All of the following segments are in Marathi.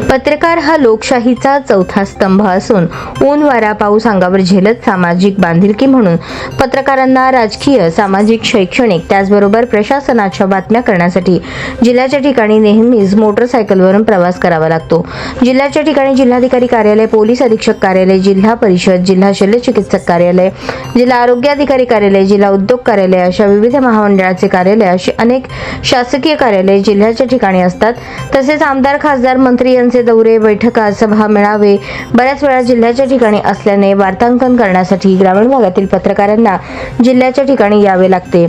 पत्रकार हा लोकशाहीचा चौथा स्तंभ असून ऊन वारा पाऊस अंगावर झेलत सामाजिक बांधिलकी म्हणून पत्रकारांना राजकीय सामाजिक शैक्षणिक त्याचबरोबर प्रशासनाच्या बातम्या करण्यासाठी जिल्ह्याच्या ठिकाणी नेहमीच मोटरसायकलवरून प्रवास करावा लागतो. जिल्ह्याच्या ठिकाणी जिल्हाधिकारी कार्यालय पोलीस अधीक्षक कार्यालय जिल्हा परिषद जिल्हा शल्यचिकित्सक कार्यालय जिल्हा आरोग्याधिकारी कार्यालय जिल्हा उद्योग कार्यालय अशा विविध महामंडळाचे कार्यालय अशी अनेक शासकीय कार्यालय जिल्ह्याच्या ठिकाणी असतात. तसेच आमदार खासदार मंत्री यांचे दौरे बैठका सभा मेळावे बऱ्याच वेळा जिल्ह्याच्या ठिकाणी असल्याने वार्तांकन करण्यासाठी ग्रामीण भागातील पत्रकारांना जिल्ह्याच्या ठिकाणी यावे लागते.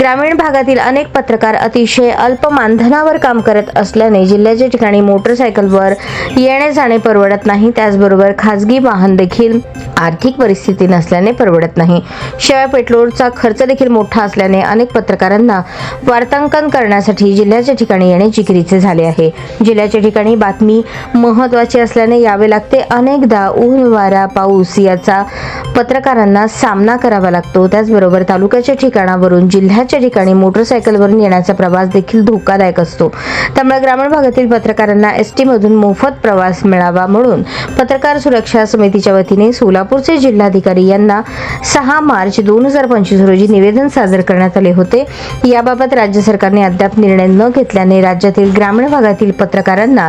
ग्रामीण भागातील अनेक पत्रकार अतिशय अल्प मानधनावर काम करत असल्याने जिल्ह्याच्या ठिकाणी मोटरसायकलवर येणे जाणे परवडत नाही. त्याचबरोबर खाजगी वाहन देखील आर्थिक परिस्थिती नसल्याने परवडत नाही. शिवाय पेट्रोलचा खर्च देखील मोठा असल्याने अनेक पत्रकारांना वार्तांकन करण्यासाठी जिल्ह्याच्या ठिकाणी येणे जिकिरीचे झाले आहे. जिल्ह्याच्या ठिकाणी बातमी महत्त्वाची असल्याने यावे लागते. अनेकदा ऊन वारा पाऊस याचा पत्रकारांना सामना करावा लागतो. त्याचबरोबर तालुक्याच्या ठिकाणावरून जिल्ह्याच्या ठिकाणी मोटरसायकलवरून येण्याचा प्रवास देखील धोकादायक असतो. त्यामुळे ग्रामीण भागातील पत्रकारांना एस टीमधून मोफत प्रवास मिळावा म्हणून पत्रकार सुरक्षा समितीच्या वतीने सोलापूरचे जिल्हाधिकारी यांना सहा मार्च दोन हजार पंचवीस रोजी निवेदन सादर करण्यात आले होते. याबाबत राज्य सरकारने अद्याप निर्णय न घेतल्याने राज्यातील ग्रामीण भागातील पत्रकारांना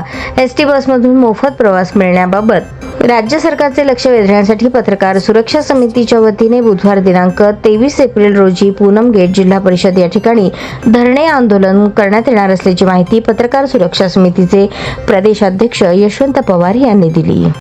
एस टी बसमधून मोफत प्रवास मिळण्याबाबत राज्य सरकारचे लक्ष वेधण्यासाठी पत्रकार सुरक्षा समितीच्या वतीने बुधवार दिनांक तेवीस एप्रिल रोजी पूनम गेट जिल्हा परिषद या ठिकाणी धरणे आंदोलन करण्यात येणार असल्याची माहिती पत्रकार सुरक्षा समितीचे प्रदेशाध्यक्ष यशवंत पवार यांनी दिली.